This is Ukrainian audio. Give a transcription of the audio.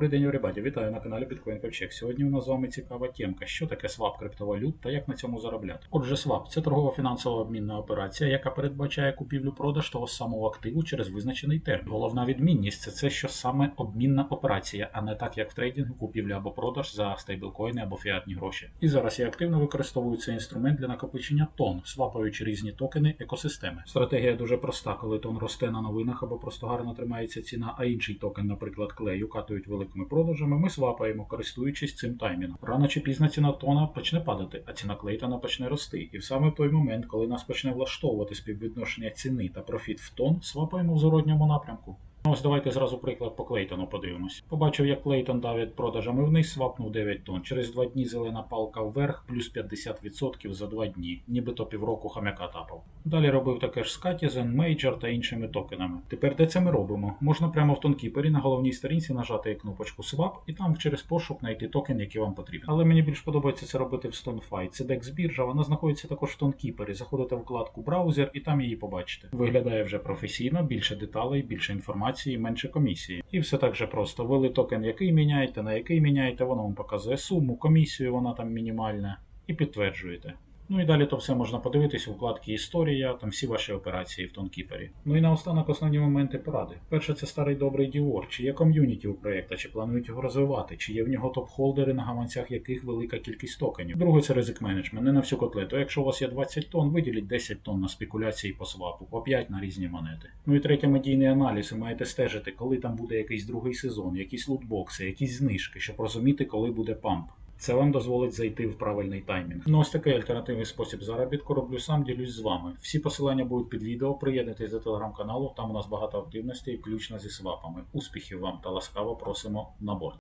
Добрий день, everybody. Вітаю на каналі Bitcoin Ковчег. Сьогодні у нас з вами цікава темка, що таке свап криптовалют та як на цьому заробляти. Отже, свап це торгова фінансова обмінна операція, яка передбачає купівлю-продаж того самого активу через визначений термін. Головна відмінність це це, що саме обмінна операція, а не так як в трейдингу купівля або продаж за стейблкоїни або фіатні гроші. І зараз я активно використовую цей інструмент для накопичення тон, свапаючи різні токени екосистеми. Стратегія дуже проста, коли тон росте на новинах або просто гарно тримається ціна, а інший токен, наприклад, клею, катують великими продажами, ми свапаємо, користуючись цим таймінгом. Рано чи пізно ціна тона почне падати, а ціна клейтона почне рости. І в саме той момент, коли нас почне влаштовувати співвідношення ціни та профіт в тон, свапаємо в зворотньому напрямку. Ну, Ось давайте зразу приклад по Клейтону подивимось. Побачив, як Клейтон давить продажами вниз, свапнув 9 тонн. Через 2 дні зелена палка вверх, плюс 50% за 2 дні, нібито півроку хам'яка тапав. Далі робив таке ж з Катізен, Major та іншими токенами. Тепер де це ми робимо? Можна прямо в тонкіпері на головній сторінці нажати кнопочку Swap і там через пошук знайти токен, який вам потрібен. Але мені більш подобається це робити в StoneFi. Це DEX біржа, вона знаходиться також в тонкіпері. Заходите в вкладку браузер і там її побачите. Виглядає вже професійно, більше деталей, більше інформації, менше комісії. І все так же просто. Ввели токен, який міняєте, на який міняєте, воно вам показує суму, комісію, вона там мінімальна, і підтверджуєте. Ну і далі то все можна подивитись у вкладці Історія, там всі ваші операції в Тонкіпері. Ну і наостанок основні моменти поради. Перше, це старий добрий Діор, чи є ком'юніті у проєкта, чи планують його розвивати, чи є в нього топ-холдери, на гаманцях яких велика кількість токенів. Друге, це ризик менеджмент, не на всю котлету. Якщо у вас є 20 тонн, виділіть 10 тонн на спекуляції по свапу, по 5 на різні монети. Ну і третє, медійний аналіз. Ви маєте стежити, коли там буде якийсь другий сезон, якісь лутбокси, якісь знижки, щоб розуміти, коли буде памп. Це вам дозволить зайти в правильний таймінг. Ну ось такий альтернативний спосіб заробітку роблю сам, ділюсь з вами. Всі посилання будуть під відео. Приєднуйтесь до телеграм-каналу, там у нас багато активностей, включно зі свапами. Успіхів вам та ласкаво просимо на борт.